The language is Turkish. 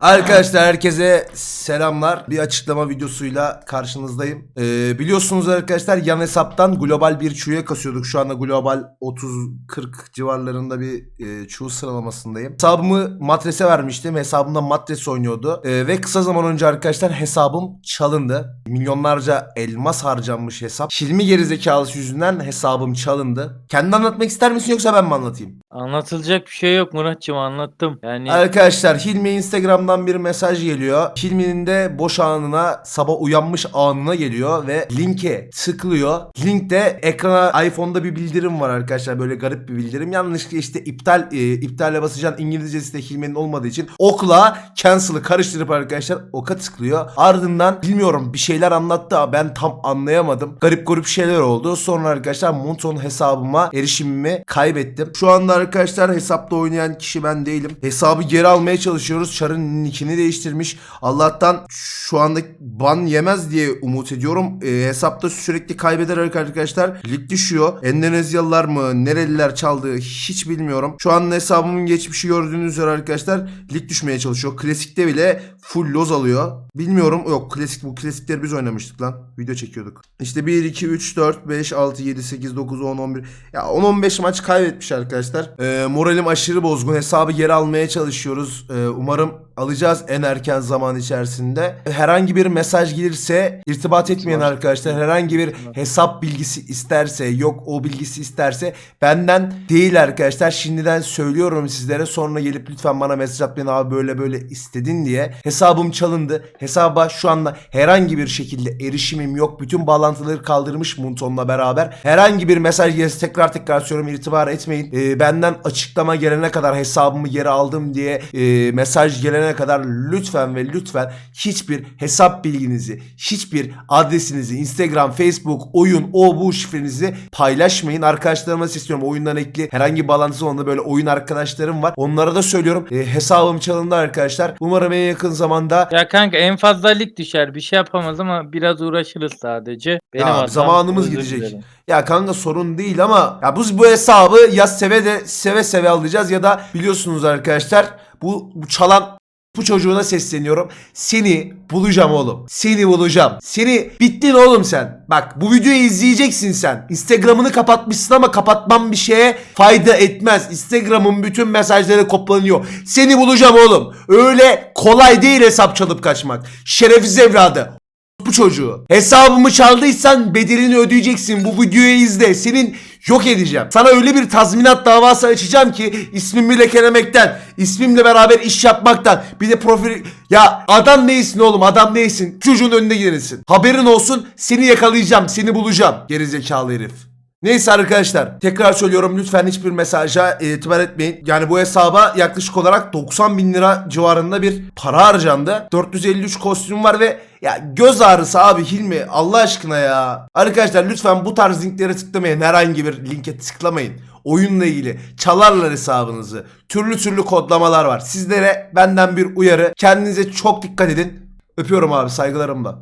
Arkadaşlar herkese selamlar. Bir açıklama videosuyla karşınızdayım. Ee, biliyorsunuz arkadaşlar yan hesaptan global bir çuya kasıyorduk. Şu anda global 30-40 civarlarında bir e, çuğ sıralamasındayım. Hesabımı matrese vermiştim. Hesabımda matres oynuyordu. Ee, ve kısa zaman önce arkadaşlar hesabım çalındı. Milyonlarca elmas harcanmış hesap. Hilmi gerizekalısı yüzünden hesabım çalındı. Kendi anlatmak ister misin yoksa ben mi anlatayım? Anlatılacak bir şey yok Muratçım anlattım. Yani Arkadaşlar Hilmi Instagram'dan bir mesaj geliyor. Hilmi'nin de boş anına sabah uyanmış anına geliyor ve linke tıklıyor. Linkte ekrana iPhone'da bir bildirim var arkadaşlar böyle garip bir bildirim. Yanlışlıkla işte iptal e, iptale basacaksın İngilizcesi de Hilmi'nin olmadığı için okla cancel'ı karıştırıp arkadaşlar oka tıklıyor. Ardından bilmiyorum bir şeyler anlattı ama ben tam anlayamadım. Garip garip şeyler oldu. Sonra arkadaşlar Monton hesabıma erişimimi kaybettim. Şu anda arkadaşlar hesapta oynayan kişi ben değilim. Hesabı geri almaya çalışıyoruz. Char'ın nickini değiştirmiş. Allah'tan şu anda ban yemez diye umut ediyorum. Ee, hesapta sürekli kaybederek arkadaşlar lig düşüyor. Endonezyalılar mı nereliler çaldığı hiç bilmiyorum. Şu an hesabımın geçmişi gördüğünüz üzere arkadaşlar lig düşmeye çalışıyor. Klasikte bile full loz alıyor. Bilmiyorum yok klasik bu klasikleri biz oynamıştık lan. Video çekiyorduk. İşte 1 2 3 4 5 6 7 8 9 10 11 ya 10 15 maç kaybetmiş arkadaşlar. Ee, moralim aşırı bozgun. Hesabı geri almaya çalışıyoruz. Ee, umarım alacağız en erken zaman içerisinde. Herhangi bir mesaj gelirse irtibat etmeyen arkadaşlar. Herhangi bir hesap bilgisi isterse yok o bilgisi isterse benden değil arkadaşlar. Şimdiden söylüyorum sizlere sonra gelip lütfen bana mesaj atmayın abi böyle böyle istedin diye. Hesabım çalındı. Hesaba şu anda herhangi bir şekilde erişimim yok. Bütün bağlantıları kaldırmış Munton'la beraber. Herhangi bir mesaj gelirse tekrar tekrar söylüyorum irtibar etmeyin. Ee, benden açıklama gelene kadar hesabımı geri aldım diye e, mesaj gelene kadar lütfen ve lütfen hiçbir hesap bilginizi, hiçbir adresinizi, Instagram, Facebook, oyun, o bu şifrenizi paylaşmayın. Arkadaşlarıma istiyorum oyundan ekli herhangi bir bağlantısı olan da böyle oyun arkadaşlarım var. Onlara da söylüyorum. E, hesabım çalındı arkadaşlar. Umarım en yakın zamanda ya kanka en fazla lig düşer bir şey yapamaz ama biraz uğraşırız sadece. Benim Ya, hatam, zamanımız özür gidecek. dilerim. Ya kanka sorun değil ama ya bu bu hesabı ya seve de seve seve alacağız ya da biliyorsunuz arkadaşlar bu, bu çalan bu çocuğuna sesleniyorum. Seni bulacağım oğlum. Seni bulacağım. Seni bittin oğlum sen. Bak bu videoyu izleyeceksin sen. Instagram'ını kapatmışsın ama kapatmam bir şeye fayda etmez. Instagram'ın bütün mesajları koplanıyor. Seni bulacağım oğlum. Öyle kolay değil hesap çalıp kaçmak. Şerefsiz evladı bu çocuğu. Hesabımı çaldıysan bedelini ödeyeceksin. Bu videoyu izle. Senin yok edeceğim. Sana öyle bir tazminat davası açacağım ki ismimi lekelemekten, ismimle beraber iş yapmaktan, bir de profil... Ya adam neysin oğlum adam neysin? Çocuğun önünde gelirsin. Haberin olsun seni yakalayacağım, seni bulacağım. Gerizekalı herif. Neyse arkadaşlar tekrar söylüyorum lütfen hiçbir mesaja itibar etmeyin. Yani bu hesaba yaklaşık olarak 90 bin lira civarında bir para harcandı. 453 kostüm var ve ya göz ağrısı abi Hilmi Allah aşkına ya. Arkadaşlar lütfen bu tarz linklere tıklamayın. Herhangi bir linke tıklamayın. Oyunla ilgili çalarlar hesabınızı. Türlü türlü kodlamalar var. Sizlere benden bir uyarı. Kendinize çok dikkat edin. Öpüyorum abi saygılarımla.